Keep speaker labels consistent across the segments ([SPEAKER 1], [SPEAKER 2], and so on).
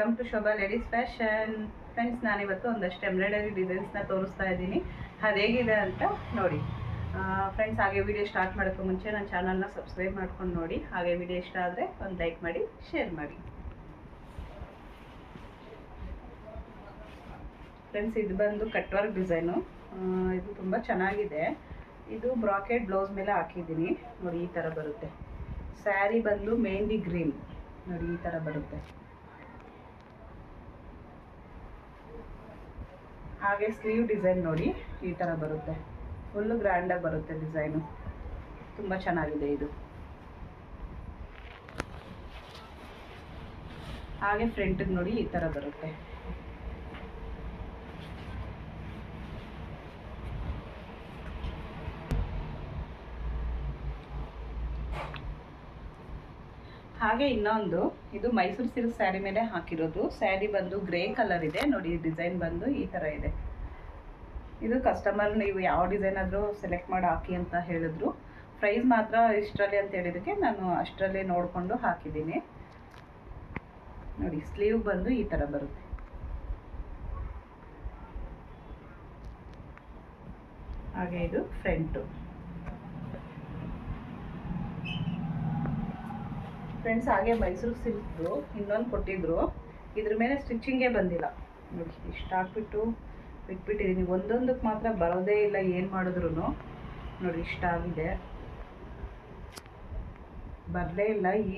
[SPEAKER 1] Welcome to Shobha ladies fashion friends ನಾನಿವತ್ತು ಒಂದಷ್ಟು embroidery ಡಿಸೈನ್ಸ್ನ ತೋರಿಸ್ತಾ ಇದ್ದೀನಿ. ಅದು ಹೇಗಿದೆ ಅಂತ ನೋಡಿ. ಫ್ರೆಂಡ್ಸ್ ಹಾಗೆ ವಿಡಿಯೋ ಸ್ಟಾರ್ಟ್ ಮಾಡೋಕ್ಕೂ ಮುಂಚೆ ನನ್ನ ಚಾನಲ್ನ ಸಬ್ಸ್ಕ್ರೈಬ್ ಮಾಡ್ಕೊಂಡು ನೋಡಿ. ಹಾಗೆ ವಿಡಿಯೋ ಇಷ್ಟ ಆದರೆ ಒಂದು ಲೈಕ್ ಮಾಡಿ ಶೇರ್ ಮಾಡಿ. ಫ್ರೆಂಡ್ಸ್ ಇದು ಬಂದು ಕಟ್ ವರ್ಕ್ ಡಿಸೈನು ಇದು ತುಂಬ ಚೆನ್ನಾಗಿದೆ. ಇದು ಬ್ರಾಕೆಟ್ ಬ್ಲೌಸ್ ಮೇಲೆ ಹಾಕಿದ್ದೀನಿ. ನೋಡಿ, ಈ ಥರ ಬರುತ್ತೆ. ಸ್ಯಾರಿ ಬಂದು ಮೆಹಂದಿ ಗ್ರೀನ್ ನೋಡಿ, ಈ ಥರ ಬರುತ್ತೆ. ಹಾಗೆ ಸ್ಲೀವ್ ಡಿಸೈನ್ ನೋಡಿ, ಈ ಥರ ಬರುತ್ತೆ. ಫುಲ್ಲು ಗ್ರ್ಯಾಂಡಾಗಿ ಬರುತ್ತೆ ಡಿಸೈನು. ತುಂಬ ಚೆನ್ನಾಗಿದೆ ಇದು. ಹಾಗೆ ಫ್ರಂಟಿಗೆ ನೋಡಿ ಈ ಥರ ಬರುತ್ತೆ. ಹಾಗೆ ಇನ್ನೊಂದು ಇದು ಮೈಸೂರು ಸಿಲ್ಕ್ ಸ್ಯಾರಿ ಮೇಲೆ ಹಾಕಿರೋದು. ಸ್ಯಾರಿ ಬಂದು ಗ್ರೇ ಕಲರ್ ಇದೆ. ನೋಡಿ ಡಿಸೈನ್ ಬಂದು ಈ ಥರ ಇದೆ. ಇದು ಕಸ್ಟಮರ್ ನೀವು ಯಾವ ಡಿಸೈನ್ ಆದರೂ ಸೆಲೆಕ್ಟ್ ಮಾಡಿ ಹಾಕಿ ಅಂತ ಹೇಳಿದ್ರು. ಪ್ರೈಸ್ ಮಾತ್ರ ಇಷ್ಟರಲ್ಲಿ ಅಂತ ಹೇಳಿದಕ್ಕೆ ನಾನು ಅಷ್ಟರಲ್ಲೇ ನೋಡಿಕೊಂಡು ಹಾಕಿದ್ದೀನಿ. ನೋಡಿ, ಸ್ಲೀವ್ ಬಂದು ಈ ಥರ ಬರುತ್ತೆ. ಹಾಗೆ ಇದು ಫ್ರಂಟು. ಫ್ರೆಂಡ್ಸ್ ಹಾಗೆ ಮೈಸೂರು ಸಿಲ್ಕ್ದು ಇನ್ನೊಂದು ಕೊಟ್ಟಿದ್ರು. ಇದ್ರ ಮೇಲೆ ಸ್ಟಿಚಿಂಗೇ ಬಂದಿಲ್ಲ. ನೋಡಿ, ಇಷ್ಟು ಹಾಕ್ಬಿಟ್ಟು ಬಿಟ್ಬಿಟ್ಟಿದ್ದೀನಿ ಒಂದೊಂದಕ್ಕೆ ಮಾತ್ರ ಬರೋದೇ ಇಲ್ಲ ಏನು ಮಾಡಿದ್ರು ನೋಡಿ, ಇಷ್ಟ ಆಗಿದೆ. ಬರಲೇ ಇಲ್ಲ. ಈ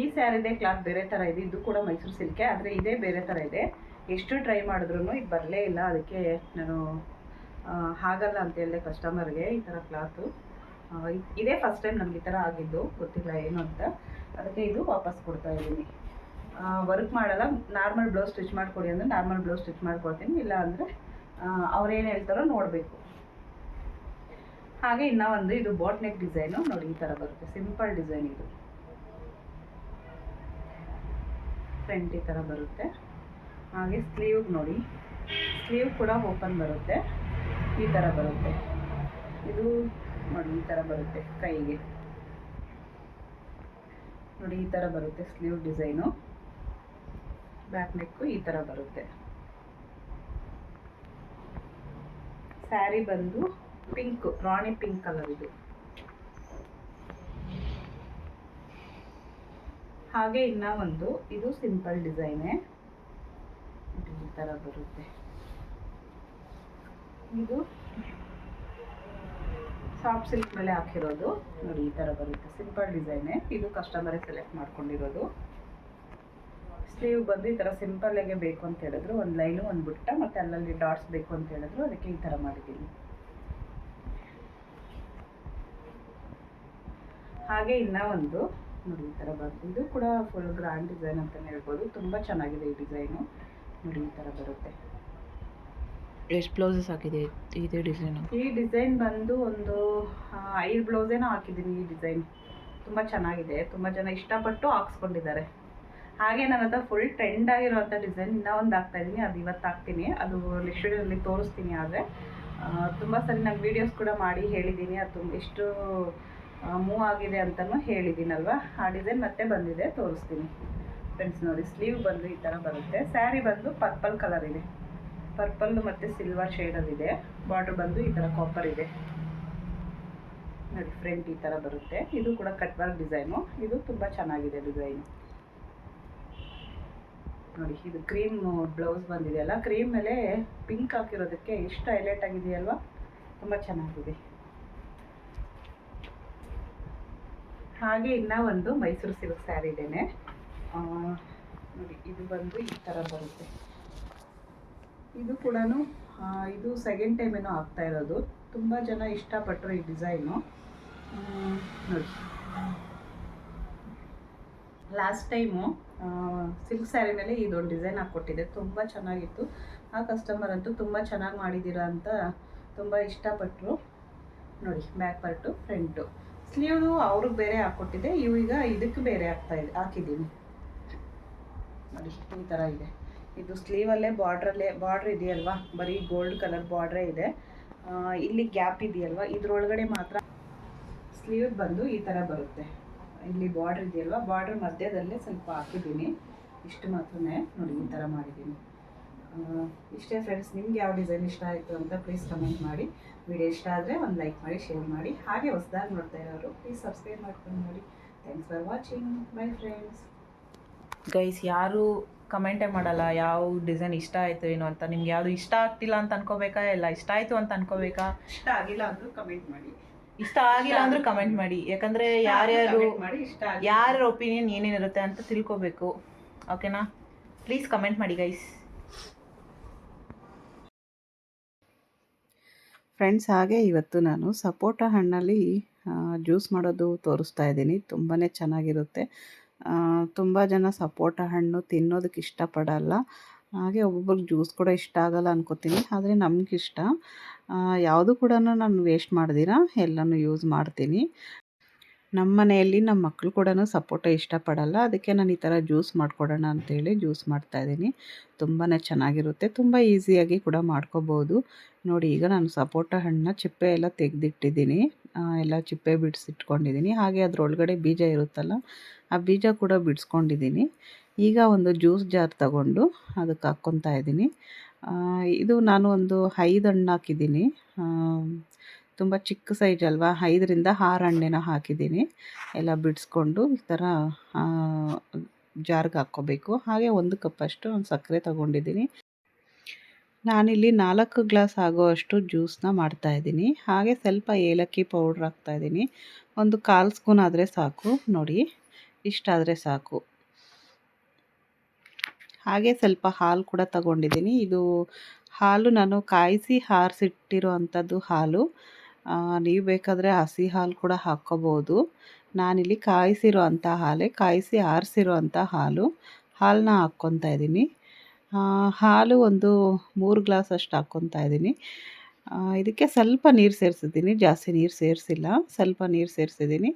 [SPEAKER 1] ಈ ಸ್ಯಾರಿದೆ ಕ್ಲಾತ್ ಬೇರೆ ಥರ ಇದೆ. ಇದು ಕೂಡ ಮೈಸೂರು ಸಿಲ್ಕೆ ಆದರೆ ಇದೇ ಬೇರೆ ಥರ ಇದೆ. ಎಷ್ಟು ಟ್ರೈ ಮಾಡಿದ್ರು ಇದು ಬರಲೇ ಇಲ್ಲ. ಅದಕ್ಕೆ ನಾನು ಆಗಲ್ಲ ಅಂತ ಹೇಳಿದೆ ಕಸ್ಟಮರ್ಗೆ ಈ ಥರ ಕ್ಲಾತು ಇದೇ ಫಸ್ಟ್ ಟೈಮ್ ನಮ್ಗೆ ಈ ಥರ ಆಗಿದ್ದು, ಗೊತ್ತಿಲ್ಲ ಏನು ಅಂತ. ಅದಕ್ಕೆ ಇದು ವಾಪಸ್ ಕೊಡ್ತಾ ಇದ್ದೀನಿ ವರ್ಕ್ ಮಾಡಲ್ಲ ನಾರ್ಮಲ್ ಬ್ಲೌಸ್ ಸ್ಟಿಚ್ ಮಾಡಿಕೊಡಿ ಅಂದರೆ ನಾರ್ಮಲ್ ಬ್ಲೌಸ್ ಸ್ಟಿಚ್ ಮಾಡ್ಕೊಡ್ತೀನಿ ಇಲ್ಲ ಅಂದರೆ ಅವ್ರೇನು ಹೇಳ್ತಾರೋ ನೋಡಬೇಕು. ಹಾಗೆ ಇನ್ನೂ ಒಂದು ಇದು ಬಾಟ್ ನೆಕ್ ಡಿಸೈನು ನೋಡಿ ಈ ಥರ ಬರುತ್ತೆ. ಸಿಂಪಲ್ ಡಿಸೈನ್ ಇದು. ಫ್ರಂಟ್ ಈ ಥರ ಬರುತ್ತೆ. ಹಾಗೆ ಸ್ಲೀವ್ ನೋಡಿ. ಸ್ಲೀವ್ ಕೂಡ ಓಪನ್ ಬರುತ್ತೆ. ಈ ಥರ ಬರುತ್ತೆ. ಇದು ನೋಡಿ, ಈ ಥರ ಬರುತ್ತೆ ಕೈಗೆ. ನೋಡಿ, ಈ ಥರ ಬರುತ್ತೆ ಸ್ಲೀವ್ ಡಿಸೈನು. ಬ್ಯಾಕ್ ನೆಕ್ಕು ಈ ಥರ ಬರುತ್ತೆ. ಸ್ಯಾರಿ ಬಂದು ಪಿಂಕ್, ರಾಣಿ ಪಿಂಕ್ ಕಲರ್ ಇದು. ಹಾಗೆ ಇನ್ನ ಒಂದು, ಇದು ಸಿಂಪಲ್ ಡಿಸೈನೇ. ಈ ಥರ ಬರುತ್ತೆ. ಇದು ಸಾಫ್ಟ್ ಸಿಲ್ಕ್ ಮೇಲೆ ಹಾಕಿರೋದು. ನೋಡಿ, ಈ ಥರ ಬರುತ್ತೆ. ಸಿಂಪಲ್ ಡಿಸೈನೇ ಇದು ಕಸ್ಟಮರೇ ಸೆಲೆಕ್ಟ್ ಮಾಡ್ಕೊಂಡಿರೋದು. ಸ್ಲೀವ್ ಬಂದು ಈ ಥರ ಸಿಂಪಲ್ಲಾಗೆ ಬೇಕು ಅಂತ ಹೇಳಿದ್ರು. ಒಂದು ಲೈನು, ಒಂದು ಬುಟ್ಟ, ಮತ್ತು ಅಲ್ಲಲ್ಲಿ ಡಾಟ್ಸ್ ಬೇಕು ಅಂತ ಹೇಳಿದ್ರು. ಅದಕ್ಕೆ ಈ ಥರ ಮಾಡಿದ್ದೀನಿ. ಹಾಗೆ ಇನ್ನ ಒಂದು, ನೋಡಿ, ಈ ಥರ ಬರುತ್ತೆ ಇದು ಕೂಡ ಫುಲ್ ಗ್ರ್ಯಾಂಡ್ ಡಿಸೈನ್ ಅಂತಲೇ ಹೇಳ್ಬೋದು. ತುಂಬ ಚೆನ್ನಾಗಿದೆ ಈ ಡಿಸೈನು ನೋಡಿ, ಈ ಥರ ಬರುತ್ತೆ.
[SPEAKER 2] ಎಷ್ಟು ಬ್ಲೌಸಸ್ ಹಾಕಿದೆ ಇದೇ ಡಿಸೈನು
[SPEAKER 1] ಈ ಡಿಸೈನ್ ಬಂದು ಒಂದು ಐದು ಬ್ಲೌಸೇನೋ ಹಾಕಿದ್ದೀನಿ ಈ ಡಿಸೈನ್ ತುಂಬ ಚೆನ್ನಾಗಿದೆ. ತುಂಬ ಜನ ಇಷ್ಟಪಟ್ಟು ಹಾಕ್ಸ್ಕೊಂಡಿದ್ದಾರೆ. ಹಾಗೆ ನನ್ನ ಹತ್ರ ಫುಲ್ ಟ್ರೆಂಡ್ ಆಗಿರೋವಂಥ ಡಿಸೈನ್ ಇನ್ನೂ ಒಂದು ಹಾಕ್ತಾ ಇದ್ದೀನಿ ಅದು ಇವತ್ತು ಹಾಕ್ತೀನಿ. ಅದು ಲಿಸ್ಟಲ್ಲಿ ತೋರಿಸ್ತೀನಿ ಆದರೆ. ತುಂಬ ಸರಿ ನಾನು ವೀಡಿಯೋಸ್ ಕೂಡ ಮಾಡಿ ಹೇಳಿದ್ದೀನಿ ಅದು ತುಂಬ ಎಷ್ಟು ಮೂವ್ ಆಗಿದೆ ಅಂತಲೂ ಹೇಳಿದ್ದೀನಲ್ವ ಆ ಡಿಸೈನ್ ಮತ್ತೆ ಬಂದಿದೆ. ತೋರಿಸ್ತೀನಿ. ಫ್ರೆಂಡ್ಸ್ ನೋಡಿ ಸ್ಲೀವ್ ಬಂದು ಈ ಥರ ಬರುತ್ತೆ. ಸ್ಯಾರಿ ಬಂದು ಪರ್ಪಲ್ ಕಲರ್ ಇದೆ. ಪರ್ಪಲ್ ಮತ್ತು ಸಿಲ್ವರ್ ಶೇಡಲ್ಲಿದೆ ಬಾರ್ಡರ್ ಬಂದು ಈ ಥರ ಕಾಪರ್ ಇದೆ. ನೋಡಿ ಫ್ರಂಟ್ ಈ ಥರ ಬರುತ್ತೆ. ಇದು ಕೂಡ ಕಟ್ ವರ್ಕ್ ಡಿಸೈನು ಇದು ತುಂಬ ಚೆನ್ನಾಗಿದೆ ಡಿಸೈನ್ ನೋಡಿ, ಇದು ಕ್ರೀಮ್ ಬ್ಲೌಸ್ ಬಂದಿದೆಯಲ್ಲ ಕ್ರೀಮ್ ಮೇಲೆ ಪಿಂಕ್ ಹಾಕಿರೋದಕ್ಕೆ ಎಷ್ಟು ಹೈಲೈಟ್ ಆಗಿದೆಯಲ್ವಾ ತುಂಬ ಚೆನ್ನಾಗಿದೆ. ಹಾಗೆ ಇನ್ನ ಒಂದು ಮೈಸೂರು ಸಿಲ್ಕ್ ಸ್ಯಾರಿ ಇದೇನೆ. ನೋಡಿ, ಇದು ಬಂದು ಈ ಥರ ಬರುತ್ತೆ. ಇದು ಕೂಡ ಇದು ಸೆಕೆಂಡ್ ಟೈಮ್ ಏನೋ ಆಗ್ತಾ ಇರೋದು. ತುಂಬ ಜನ ಇಷ್ಟಪಟ್ಟರು ಈ ಡಿಸೈನು ನೋಡಿ. ಲಾಸ್ಟ್ ಟೈಮು ಸಿಲ್ಕ್ ಸ್ಯಾರಿ ಮೇಲೆ ಇದೊಂದು ಡಿಸೈನ್ ಹಾಕ್ಕೊಟ್ಟಿದೆ ತುಂಬ ಚೆನ್ನಾಗಿತ್ತು. ಆ ಕಸ್ಟಮರ್ ಅಂತೂ ತುಂಬ ಚೆನ್ನಾಗಿ ಮಾಡಿದ್ದೀರಾ ಅಂತ ತುಂಬ ಇಷ್ಟಪಟ್ಟರು ನೋಡಿ ಬ್ಯಾಕ್ ಪಾರ್ಟು ಫ್ರಂಟು ಸ್ಲೀವ್ ಅವ್ರಿಗೆ ಬೇರೆ ಹಾಕ್ಕೊಟ್ಟಿದೆ ಇವೀಗ ಇದಕ್ಕೆ ಬೇರೆ ಹಾಕ್ತಾ ಇದೆ ಹಾಕಿದ್ದೀನಿ. ನೋಡಿ, ಈ ಥರ ಇದೆ. ಇದು ಸ್ಲೀವಲ್ಲೇ ಬಾರ್ಡ್ರಲ್ಲೇ ಬಾರ್ಡ್ರ್ ಇದೆಯಲ್ವಾ? ಬರೀ ಗೋಲ್ಡ್ ಕಲರ್ ಬಾರ್ಡ್ರೇ ಇದೆ. ಇಲ್ಲಿ ಗ್ಯಾಪ್ ಇದೆಯಲ್ವಾ? ಇದ್ರೊಳಗಡೆ ಮಾತ್ರ ಸ್ಲೀವ್ ಬಂದು ಈ ಥರ ಬರುತ್ತೆ. ಇಲ್ಲಿ ಬಾರ್ಡ್ರ್ ಇದೆಯಲ್ವಾ? ಬಾರ್ಡ್ರ್ ಮಧ್ಯದಲ್ಲೇ ಸ್ವಲ್ಪ ಹಾಕಿದ್ದೀನಿ. ಇಷ್ಟು ಮಾತ್ರನೇ ನೋಡಿ ಈ ಥರ ಮಾಡಿದ್ದೀನಿ. ಇಷ್ಟೇ ಫ್ರೆಂಡ್ಸ್ ನಿಮ್ಗೆ ಯಾವ ಡಿಸೈನ್ ಇಷ್ಟ ಆಯಿತು ಅಂತ ಪ್ಲೀಸ್ ಕಮೆಂಟ್ ಮಾಡಿ. ವಿಡಿಯೋ ಇಷ್ಟ ಆದರೆ ಒಂದು ಲೈಕ್ ಮಾಡಿ ಶೇರ್ ಮಾಡಿ. ಹಾಗೆ ಹೊಸದಾಗಿ ನೋಡ್ತಾ ಇರೋರು ಪ್ಲೀಸ್ ಸಬ್ಸ್ಕ್ರೈಬ್ ಮಾಡ್ಕೊಂಡು ನೋಡಿ. Thanks for watching bye friends
[SPEAKER 2] guys ಯಾರು ಕಮೆಂಟೇ ಮಾಡಲ್ಲ ಯಾವ ಡಿಸೈನ್ ಇಷ್ಟ ಆಯಿತು ಏನು ಅಂತ. ನಿಮ್ಗೆ ಯಾವುದು ಇಷ್ಟ ಆಗ್ತಿಲ್ಲ ಅಂತ ಅನ್ಕೋಬೇಕಾ ಇಲ್ಲ ಇಷ್ಟ ಆಯಿತು ಅಂತ ಅನ್ಕೋಬೇಕಾ?
[SPEAKER 1] ಇಷ್ಟ ಆಗಿಲ್ಲ ಅಂದ್ರೂ ಕಮೆಂಟ್ ಮಾಡಿ.
[SPEAKER 2] ಇಷ್ಟ ಆಗಿಲ್ಲ ಅಂದ್ರೂ ಕಮೆಂಟ್ ಮಾಡಿ. ಯಾಕಂದ್ರೆ ಯಾರ್ಯಾರು
[SPEAKER 1] ಯಾರ್ಯಾರ ಮಾಡಿ ಇಷ್ಟ ಆಗಿ
[SPEAKER 2] ಯಾರ ಒಪಿನಿಯನ್ ಏನೇನಿರುತ್ತೆ ಅಂತ ತಿಳ್ಕೊಬೇಕು. ಓಕೆನಾ ಪ್ಲೀಸ್ ಕಮೆಂಟ್ ಮಾಡಿ ಗೈಸ್
[SPEAKER 1] ಫ್ರೆಂಡ್ಸ್ ಹಾಗೆ ಇವತ್ತು ನಾನು ಸಪೋಟ ಹಣ್ಣಲ್ಲಿ ಜ್ಯೂಸ್ ಮಾಡೋದು ತೋರಿಸ್ತಾ ಇದ್ದೀನಿ. ತುಂಬಾ ಚೆನ್ನಾಗಿರುತ್ತೆ. ತುಂಬ ಜನ ಸಪೋಟ ಹಣ್ಣು ತಿನ್ನೋದಕ್ಕೆ ಇಷ್ಟಪಡಲ್ಲ. ಹಾಗೆ ಒಬ್ಬೊಬ್ರಿಗೆ ಜ್ಯೂಸ್ ಕೂಡ ಇಷ್ಟ ಆಗಲ್ಲ ಅನ್ಕೋತೀನಿ, ಆದರೆ ನಮಗಿಷ್ಟ. ಯಾವುದು ಕೂಡ ನಾನು ವೇಸ್ಟ್ ಮಾಡ್ದಿರ, ಎಲ್ಲನೂ ಯೂಸ್ ಮಾಡ್ತೀನಿ. ನಮ್ಮ ಮನೆಯಲ್ಲಿ ನಮ್ಮ ಮಕ್ಕಳು ಕೂಡ ಸಪೋಟ ಇಷ್ಟಪಡಲ್ಲ, ಅದಕ್ಕೆ ನಾನು ಈ ಥರ ಜ್ಯೂಸ್ ಮಾಡಿಕೊಡೋಣ ಅಂತೇಳಿ ಜ್ಯೂಸ್ ಮಾಡ್ತಾಯಿದ್ದೀನಿ ತುಂಬಾ ಚೆನ್ನಾಗಿರುತ್ತೆ, ತುಂಬ ಈಸಿಯಾಗಿ ಕೂಡ ಮಾಡ್ಕೋಬೋದು. ನೋಡಿ, ಈಗ ನಾನು ಸಪೋಟ ಹಣ್ಣನ್ನ ಚಿಪ್ಪೆ ಎಲ್ಲ ತೆಗೆದಿಟ್ಟಿದ್ದೀನಿ. ಎಲ್ಲ ಚಿಪ್ಪೆ ಬಿಡಿಸಿಟ್ಕೊಂಡಿದ್ದೀನಿ. ಹಾಗೆ ಅದರೊಳಗಡೆ ಬೀಜ ಇರುತ್ತಲ್ಲ ಆ ಬೀಜ ಕೂಡ ಬಿಡಿಸ್ಕೊಂಡಿದ್ದೀನಿ. ಈಗ ಒಂದು ಜ್ಯೂಸ್ ಜಾರ್ ತಗೊಂಡು ಅದಕ್ಕೆ ಹಾಕ್ಕೊತಾ ಇದ್ದೀನಿ. ಇದು ನಾನು ಒಂದು ಐದು ಹಣ್ಣು ಹಾಕಿದ್ದೀನಿ. ತುಂಬ ಚಿಕ್ಕ ಸೈಜ್ ಅಲ್ವಾ? ಐದರಿಂದ ಆರು ಹಣ್ಣೇನ ಹಾಕಿದ್ದೀನಿ. ಎಲ್ಲ ಬಿಡಿಸ್ಕೊಂಡು ಈ ಥರ ಜಾರ್ಗೆ ಹಾಕ್ಕೋಬೇಕು. ಹಾಗೆ ಒಂದು ಕಪ್ಪಷ್ಟು ಒಂದು ಸಕ್ಕರೆ ತಗೊಂಡಿದ್ದೀನಿ. ನಾನಿಲ್ಲಿ ನಾಲ್ಕು ಗ್ಲಾಸ್ ಆಗೋವಷ್ಟು ಜ್ಯೂಸನ್ನ ಮಾಡ್ತಾಯಿದ್ದೀನಿ ಹಾಗೆ ಸ್ವಲ್ಪ ಏಲಕ್ಕಿ ಪೌಡ್ರ್ ಹಾಕ್ತಾಯಿದ್ದೀನಿ ಒಂದು ಕಾಲು ಸ್ಪೂನ್ ಆದರೆ ಸಾಕು. ನೋಡಿ. ಇಷ್ಟಾದರೆ ಸಾಕು. ಹಾಗೆ ಸ್ವಲ್ಪ ಹಾಲು ಕೂಡ ತಗೊಂಡಿದ್ದೀನಿ. ಇದು ಹಾಲು ನಾನು ಕಾಯಿಸಿ ಹಾರಿಸಿಟ್ಟಿರೋ ಅಂಥದ್ದು ಹಾಲು. ನೀವು ಬೇಕಾದರೆ ಹಸಿ ಹಾಲು ಕೂಡ ಹಾಕ್ಕೋಬೋದು. ನಾನಿಲ್ಲಿ ಕಾಯಿಸಿರೋ ಅಂಥ ಹಾಲೇ, ಕಾಯಿಸಿ ಆರಿಸಿರೋ ಅಂಥ ಹಾಲು, ಹಾಲನ್ನ ಹಾಕ್ಕೊತಾ ಇದ್ದೀನಿ. ಹಾಲು ಒಂದು ಮೂರು ಗ್ಲಾಸ್ ಅಷ್ಟು ಹಾಕ್ಕೊತಾ ಇದ್ದೀನಿ. ಇದಕ್ಕೆ ಸ್ವಲ್ಪ ನೀರು ಸೇರಿಸಿದ್ದೀನಿ. ಜಾಸ್ತಿ ನೀರು ಸೇರಿಸಿಲ್ಲ. ಸ್ವಲ್ಪ ನೀರು ಸೇರಿಸಿದ್ದೀನಿ.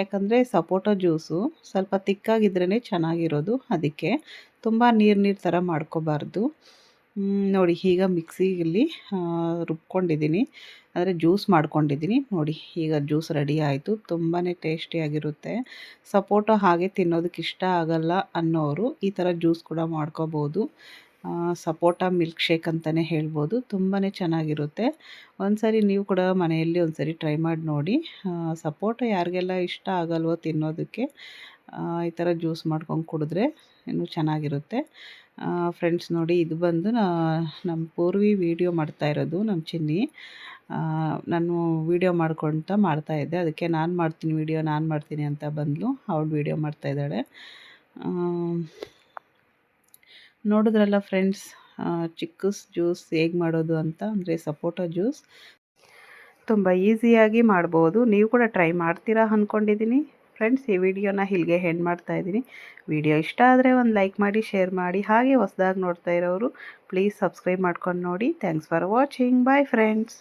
[SPEAKER 1] ಯಾಕಂದರೆ ಸಪೋಟೊ ಜ್ಯೂಸು ಸ್ವಲ್ಪ ತಿಕ್ಕಾಗಿದ್ರೇ ಚೆನ್ನಾಗಿರೋದು ಅದಕ್ಕೆ. ತುಂಬ ನೀರು ನೀರು ಥರ ಮಾಡ್ಕೋಬಾರ್ದು. ನೋಡಿ ಈಗ ಮಿಕ್ಸಿಯಲ್ಲಿ ರುಬ್ಕೊಂಡಿದ್ದೀನಿ. ಅಂದರೆ ಜ್ಯೂಸ್ ಮಾಡ್ಕೊಂಡಿದ್ದೀನಿ. ನೋಡಿ ಈಗ ಜ್ಯೂಸ್ ರೆಡಿ ಆಯಿತು. ತುಂಬಾ ಟೇಸ್ಟಿಯಾಗಿರುತ್ತೆ ಸಪೋಟೊ ಹಾಗೆ ತಿನ್ನೋದಕ್ಕೆ ಇಷ್ಟ ಆಗಲ್ಲ ಅನ್ನೋರು ಈ ಥರ ಜ್ಯೂಸ್ ಕೂಡ ಮಾಡ್ಕೋಬೋದು. ಸಪೋಟ ಮಿಲ್ಕ್ ಶೇಕ್ ಅಂತಲೇ ಹೇಳ್ಬೋದು. ತುಂಬಾ ಚೆನ್ನಾಗಿರುತ್ತೆ. ಒಂದ್ಸರಿ ನೀವು ಕೂಡ ಮನೆಯಲ್ಲಿ ಒಂದ್ಸರಿ ಟ್ರೈ ಮಾಡಿ ನೋಡಿ. ಸಪೋಟ ಯಾರಿಗೆಲ್ಲ ಇಷ್ಟ ಆಗಲ್ವೋ ತಿನ್ನೋದಕ್ಕೆ ಈ ಥರ ಜ್ಯೂಸ್ ಮಾಡ್ಕೊಂಡು ಕುಡಿದ್ರೆ ಇನ್ನೂ ಚೆನ್ನಾಗಿರುತ್ತೆ. ಫ್ರೆಂಡ್ಸ್ ನೋಡಿ ಇದು ಬಂದು ನಮ್ಮ ಪೂರ್ವಿ ವೀಡಿಯೋ ಮಾಡ್ತಾ ಇರೋದು ನಮ್ಮ ಚಿನ್ನಿ. ನಾನು ವೀಡಿಯೋ ಮಾಡ್ತಾ ಇದ್ದೆ. ಅದಕ್ಕೆ ನಾನು ಮಾಡ್ತೀನಿ ವೀಡಿಯೋ ನಾನು ಮಾಡ್ತೀನಿ ಅಂತ ಬಂದಳು ಅವಳು ವೀಡಿಯೋ ಮಾಡ್ತಾ ಇದ್ದಾಳೆ. ಆ, ನೋಡಿದ್ರಲ್ಲ ಫ್ರೆಂಡ್ಸ್ ಚಿಕ್ಕಸ್ ಜ್ಯೂಸ್ ಹೇಗೆ ಮಾಡೋದು ಅಂತ, ಅಂದರೆ ಸಪೋಟ ಜ್ಯೂಸ್ ತುಂಬ ಈಸಿಯಾಗಿ ಮಾಡ್ಬೋದು. ನೀವು ಕೂಡ ಟ್ರೈ ಮಾಡ್ತೀರಾ ಅಂದ್ಕೊಂಡಿದ್ದೀನಿ ಫ್ರೆಂಡ್ಸ್ ಈ ವಿಡಿಯೋನ ಇಲ್ಲಿಗೆ ಹೆಂಡ್ ಮಾಡ್ತಾ ಇದ್ದೀನಿ ವಿಡಿಯೋ ಇಷ್ಟ ಆದರೆ ಒಂದು ಲೈಕ್ ಮಾಡಿ ಶೇರ್ ಮಾಡಿ, ಹಾಗೆ ಹೊಸದಾಗಿ ನೋಡ್ತಾ ಇರೋರು ಪ್ಲೀಸ್ ಸಬ್ಸ್ಕ್ರೈಬ್ ಮಾಡ್ಕೊಂಡು ನೋಡಿ. Thanks for watching bye friends